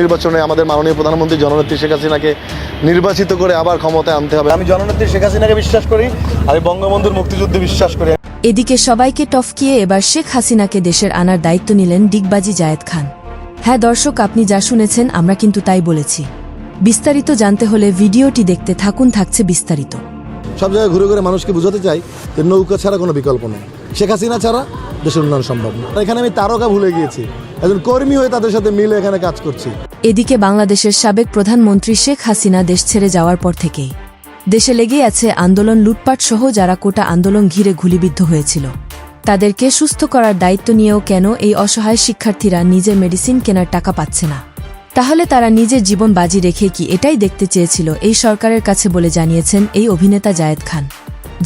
নির্বাচনে আমাদের মাননীয় প্রধানমন্ত্রী জননেত্রী শেখ হাসিনাকে নির্বাচিত করে আবার ক্ষমতায় আনতে হবে। আমি জননেত্রী শেখ হাসিনাকে বিশ্বাস করি আমি বঙ্গবন্ধুর মুক্তিযুদ্ধে বিশ্বাস করি। এদিকে সবাইকে টফকিয়ে এবার শেখ হাসিনাকে দেশের আনার দায়িত্ব নিলেন ডিগবাজি জায়েদ খান। হ্যাঁ দর্শক আপনি যা শুনেছেন আমরা কিন্তু তাই বলেছি। বিস্তারিত জানতে হলে ভিডিওটি দেখতে থাকুন থাকছে বিস্তারিত। সব জায়গায় ঘুরে ঘুরে মানুষকে বোঝাতে চাই যে নৌকা ছাড়া কোনো বিকল্প নেই। শেখ হাসিনা ছাড়া দেশের উন্নয়ন সম্ভব না। এখানে আমি তারকা ভুলে গিয়েছি। একজন কর্মী হয়ে তাদের সাথে মিলে এখানে কাজ করছি। এদিকে বাংলাদেশের সাবেক প্রধানমন্ত্রী শেখ হাসিনা দেশ ছেড়ে যাওয়ার পর থেকেই। দেশে লেগেই আছে আন্দোলন লুটপাট সহ যারা কোটা আন্দোলন ঘিরে গুলিবিদ্ধ হয়েছিল। তাদেরকে সুস্থ করার দায়িত্ব নিয়েও কেন এই অসহায় শিক্ষার্থীরা নিজের মেডিসিন কেনার টাকা পাচ্ছে না? তাহলে তারা নিজের জীবন বাজি রেখে কি এটাই দেখতে চেয়েছিল এই সরকারের কাছে বলে জানিয়েছেন এই অভিনেতা জায়েদ খান।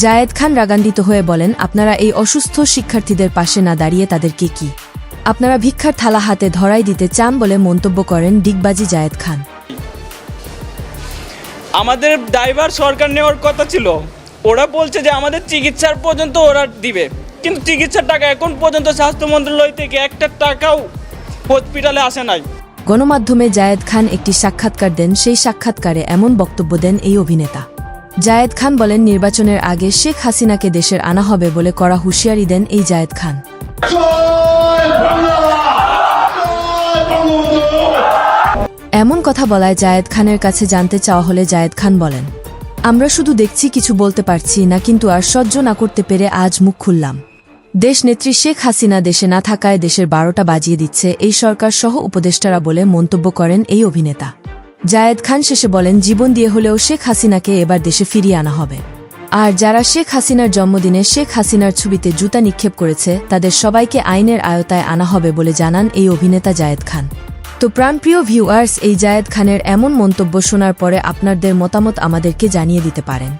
জায়েদ খান রাগান্বিত হয়ে বলেন আপনারা এই অসুস্থ শিক্ষার্থীদের পাশে না দাঁড়িয়ে তাদেরকে কি? আপনারা ভিক্ষার থালা হাতে ধরাই দিতে চান বলে মন্তব্য করেন ডিগবাজি জায়েদ খান। আমাদের ড্রাইভার সরকার নেওয়ার কথা ছিল। ওরা বলছে যে আমাদের চিকিৎসার পর্যন্ত ওরা দিবে। কিন্তু চিকিৎসার টাকা এখন পর্যন্ত স্বাস্থ্য মন্ত্রণালয় থেকে একটা টাকাও হসপিটালে আসে নাই। গণমাধ্যমে জায়েদ খান একটি সাক্ষাৎকার দেন সেই সাক্ষাৎকারে এমন বক্তব্য দেন এই অভিনেতা। জায়েদ খান বলেন, নির্বাচনের আগে শেখ হাসিনাকে দেশের আনা হবে বলে করা হুঁশিয়ারি দেন এই জায়েদ খান। এমন কথা বলায় জায়েদ খানের কাছে জানতে চাওয়া হলে জায়েদ খান বলেন, আমরা শুধু দেখছি, কিছু বলতে পারছি না, কিন্তু আর সহ্য না করতে পেরে আজ মুখ খুললাম। দেশ নেত্রী শেখ হাসিনা দেশে না থাকায় দেশের বারোটা বাজিয়ে দিচ্ছে, এই সরকার সহ উপদেষ্টারা বলে মন্তব্য করেন এই অভিনেতা। জায়েদ খান শেষে বলেন, জীবন দিয়ে হলেও শেখ হাসিনাকে এবার দেশে ফিরিয়ে আনা হবে। আর যারা শেখ হাসিনার জন্মদিনে শেখ হাসিনার ছবিতে জুতা নিক্ষেপ করেছে, তাদের সবাইকে আইনের আয়তায় আনা হবে বলে জানান এই অভিনেতা জায়েদ খান। তো প্রাণপ্রিয় ভিউয়ার্স এই জায়েদ খানের এমন মন্তব্য শোনার পরে আপনাদের মতামত আমাদেরকে জানিয়ে দিতে পারেন।